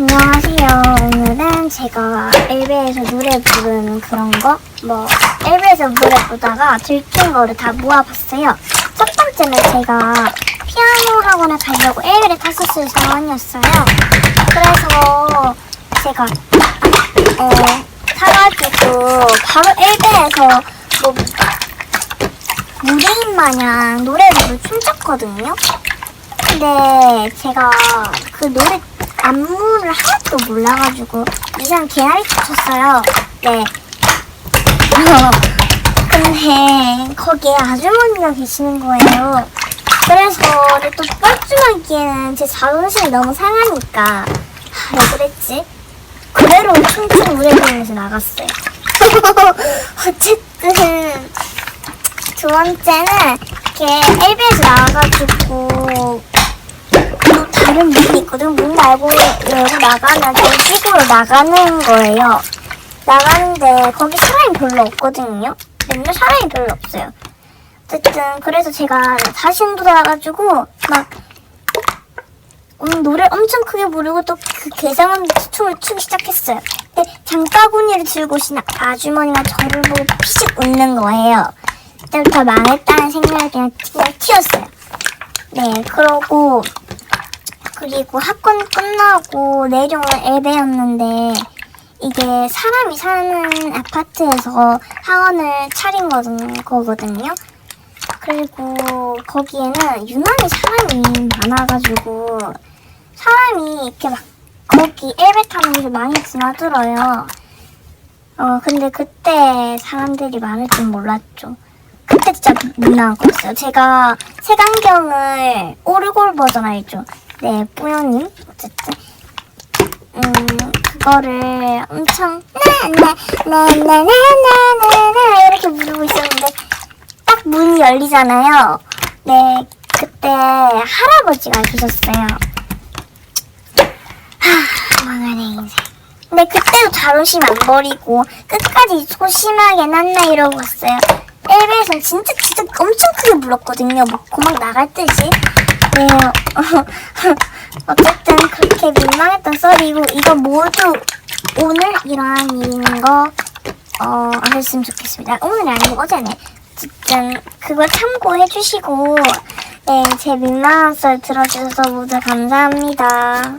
안녕하세요. 오늘은 제가 엘베에서 노래 부르는 그런 거, 뭐, 엘베에서 노래 부르다가 들킨 거를 다 모아봤어요. 첫 번째는 제가 피아노 학원에 가려고 엘베를 탔었을 상황이었어요. 그래서 제가, 어, 사가지고 바로 엘베에서 뭐, 무대인 마냥 노래를 춤췄거든요. 근데 제가 그 노래 안무를 하나도 몰라가지고 이상 개나리 쳤어요. 네. 근데 거기에 아주머니가 계시는 거예요. 그래서 또 뻘쭘하기에는 제 자존심이 너무 상하니까 아, 왜 그랬지? 그대로 춤춘 무대에서 나갔어요. 어쨌든 두 번째는 이렇게 LB에서 나와가지고 또 다른 말고 열고 나가면 저쪽으로 나가는 거예요. 나가는데 거기 사람이 별로 없거든요. 맨날 사람이 별로 없어요. 어쨌든 그래서 제가 다시 돌아가가지고 막 음, 노래 엄청 크게 부르고 또 그 개성은 춤을 추기 시작했어요. 근데 장바구니를 들고 오신 아주머니가 저를 보고 피식 웃는 거예요. 그때부터 망했다는 생각을 그냥, 그냥 튀었어요. 네, 그러고 그리고 학원 끝나고 내려온 엘베였는데 이게 사람이 사는 아파트에서 학원을 차린 거든- 거거든요. 그리고 거기에는 유난히 사람이 많아가지고 사람이 이렇게 막 거기 엘베 타는 곳에 많이 지나들어요. 어 근데 그때 사람들이 많을 줄 몰랐죠. 그때 진짜 못 나왔어요. 제가 색안경을 오르골 버전 알죠? 네, 뿌요님 어쨌든 음 그거를 엄청 나나나나나나나 이렇게 부르고 있었는데 딱 문이 열리잖아요. 네, 그때 할아버지가 계셨어요. 하, 망하네 인생. 근데 그때도 자존심 안 버리고 끝까지 소심하게 난나 이러고 왔어요. 엘베에선 진짜 진짜 엄청 크게 불렀거든요. 뭐 고막 나갈 듯이. 네, 어쨌든 그렇게 민망했던 썰이고 이거 모두 오늘 일어난 거 어, 아셨으면 좋겠습니다. 오늘이 아니고 어제네. 어쨌든 그거 참고해 주시고 네, 제 민망한 썰 들어주셔서 모두 감사합니다.